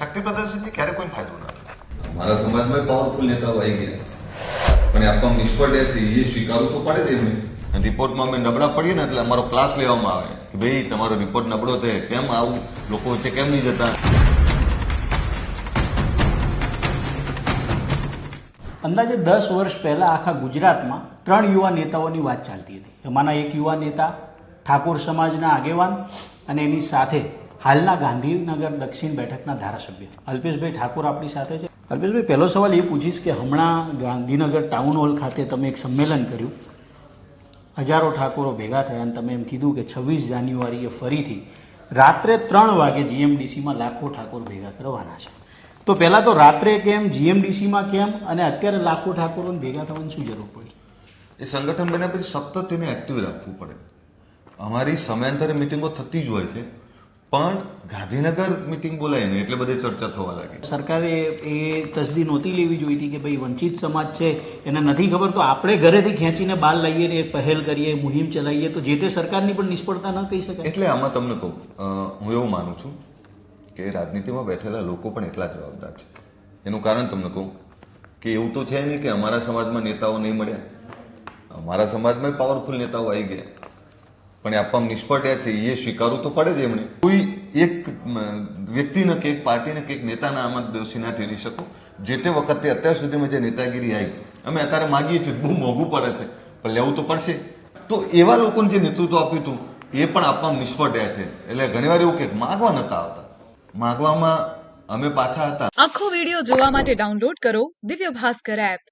શક્તિ પ્રદર્શનથી ક્યારે કોઈ ફાયદો ના થાય. મારા સમાજમાં પાવરફુલ નેતાઓ આવી ગયા. પણ આપવા નિષ્ફળ રહ્યા છે એ સ્વીકારવું તો પડે જ એમને. રિપોર્ટમાં અમે નબળા પડીએ ને એટલે અમારો ક્લાસ લેવામાં આવે. કે ભાઈ તમારો રિપોર્ટ નબળો છે. કેમ આવું? લોકો વચ્ચે કેમ નહીં જતા? અંદાજે દસ વર્ષ પહેલાં આખા ગુજરાતમાં ત્રણ યુવા નેતાઓની વાત ચાલતી હતી. એમાંના એક યુવા નેતા ઠાકોર સમાજના આગેવાન અને એની સાથે હાલના ગાંધીનગર દક્ષિણ બેઠકના ધારાસભ્ય. અલ્પેશભાઈ ઠાકોર આપણી સાથે છે. અલ્પેશભાઈ, પહેલો સવાલ એ પૂછીશ કે હમણાં ગાંધીનગર ટાઉન હોલ ખાતે તમે એક સંમેલન કર્યું. હજારો ઠાકોરો ભેગા થયા અને તમે એમ કીધું કે છવ્વીસ જાન્યુઆરીએ ફરીથી રાત્રે ત્રણ વાગે જીએમડીસીમાં લાખો ઠાકોર ભેગા કરવાના છે. તો પહેલાં તો રાત્રે કેમ, જીએમડીસીમાં કેમ અને અત્યારે લાખો ઠાકોરોને ભેગા થવાની શું જરૂર પડી? એ સંગઠન બન્યા પછી સતત તેને એક્ટિવ રાખવું પડે. અમારી સમયાંતરે મિટિંગો થતી જ હોય છે. પણ ગાંધીનગર મિટિંગ બોલાય ને એટલે બધે ચર્ચા થવા લાગે. સરકારે એ તસદી નહોતી લેવી જોઈ હતી કે ભાઈ વંચિત સમાજ છે એને નથી ખબર તો આપણે ઘરેથી ખેંચીને બહાર લઈએ ને પહેલ કરીએ મુહિમ ચલાવીએ તો જે તે સરકારની પણ નિષ્ફળતા ન કહી શકાય. એટલે આમાં તમને કહું હું એવું માનું છું કે રાજનીતિમાં બેઠેલા લોકો પણ એટલા જવાબદાર છે. એનું કારણ તમને કહું કે એવું તો છે નહીં કે અમારા સમાજમાં નેતાઓ નહીં મળ્યા. અમારા સમાજમાં પાવરફુલ નેતાઓ આવી ગયા. પણ એ આપવામાં નિષ્ફળ છે એ સ્વીકારવું તો પડે જ એમણે. કોઈ એક વ્યક્તિને કે એક પાર્ટીને કે એક નેતાના આમાં દોષી ના ઠેરી શકો. જે તે વખતે અત્યાર સુધીમાં જે નેતાગીરી આવી, અમે અત્યારે માગીએ છીએ બહુ મોંઘું પડે છે, પણ લેવું તો પડશે. તો એવા લોકોને જે નેતૃત્વ આપ્યું હતું, એ પણ આપવામાં નિષ્ફળ રહ્યા છે. એટલે ઘણીવાર એવું કે માગવા નતા આવતા. માગવામાં અમે પાછા હતા. આખો વીડિયો જોવા માટે ડાઉનલોડ કરો દિવ્ય ભાસ્કર એપ.